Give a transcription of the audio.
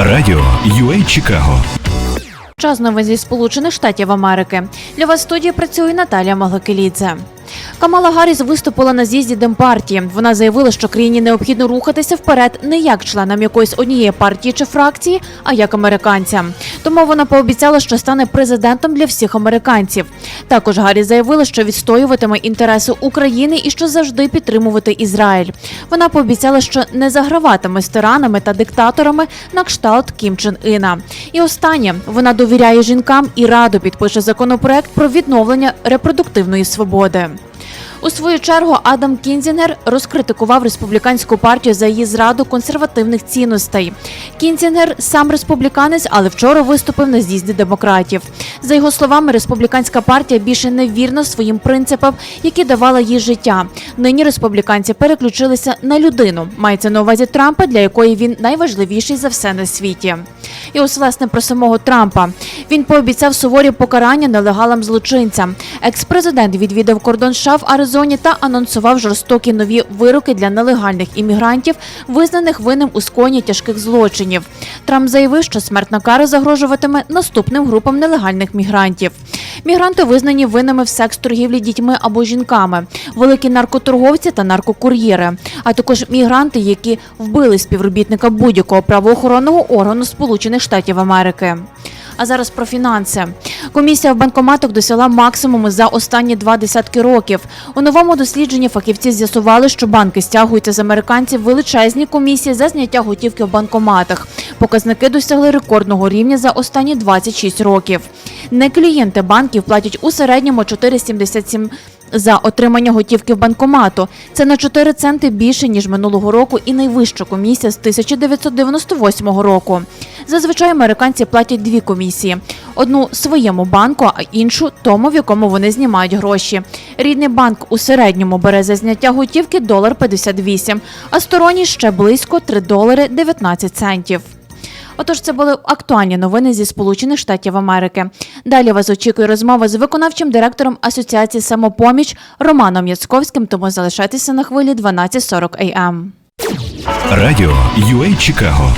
Радіо UA Чикаго. Час новин зі Сполучених Штатів Америки. Для вас в студії працює Наталія Маглакелідзе. Камала Гарріс виступила на з'їзді Демпартії. Вона заявила, що країні необхідно рухатися вперед не як членам якоїсь однієї партії чи фракції, а як американцям. Тому вона пообіцяла, що стане президентом для всіх американців. Також Гарріс заявила, що відстоюватиме інтереси України і що завжди підтримувати Ізраїль. Вона пообіцяла, що не заграватиме з тиранами та диктаторами на кшталт Кім Чен Іна. І останнє вона довіряє жінкам і радо підпише законопроект про відновлення репродуктивної свободи. У свою чергу Адам Кінзінгер розкритикував республіканську партію за її зраду консервативних цінностей. Кінзінгер сам республіканець, але вчора виступив на з'їзді демократів. За його словами, республіканська партія більше не вірна своїм принципам, які давала їй життя. Нині республіканці переключилися на людину. Мається на увазі Трампа, для якої він найважливіший за все на світі. І ось власне про самого Трампа. Він пообіцяв суворі покарання нелегалам злочинцям. Екс-президент відвідав кордон США в Аризоні та анонсував жорстокі нові вироки для нелегальних іммігрантів, визнаних винним у скоєнні тяжких злочинів. Трамп заявив, що смертна кара загрожуватиме наступним групам нелегальних мігрантів. Мігранти визнані винними в секс-торгівлі дітьми або жінками, великі наркоторговці та наркокур'єри, а також мігранти, які вбили співробітника будь-якого правоохоронного органу Сполучених Штатів Америки. А зараз про фінанси. Комісія в банкоматах досягла максимуму за останні два десятки років. У новому дослідженні фахівці з'ясували, що банки стягуються з американців величезні комісії за зняття готівки в банкоматах. Показники досягли рекордного рівня за останні 26 років. Не клієнти банків платять у середньому 4,77 за отримання готівки в банкомату. Це на 4 центи більше ніж минулого року і найвища комісія з 1998 року. Зазвичай американці платять дві комісії: одну своєму банку, а іншу тому, в якому вони знімають гроші. Рідний банк у середньому бере за зняття готівки долар 58, а сторонній ще близько 3 долари 19 центів. Отож, це були актуальні новини зі Сполучених Штатів Америки. Далі вас очікує розмова з виконавчим директором Асоціації Самопоміч Романом Яцьковським, тому залишайтеся на хвилі 12.40 AM. Радіо UA Чикаго.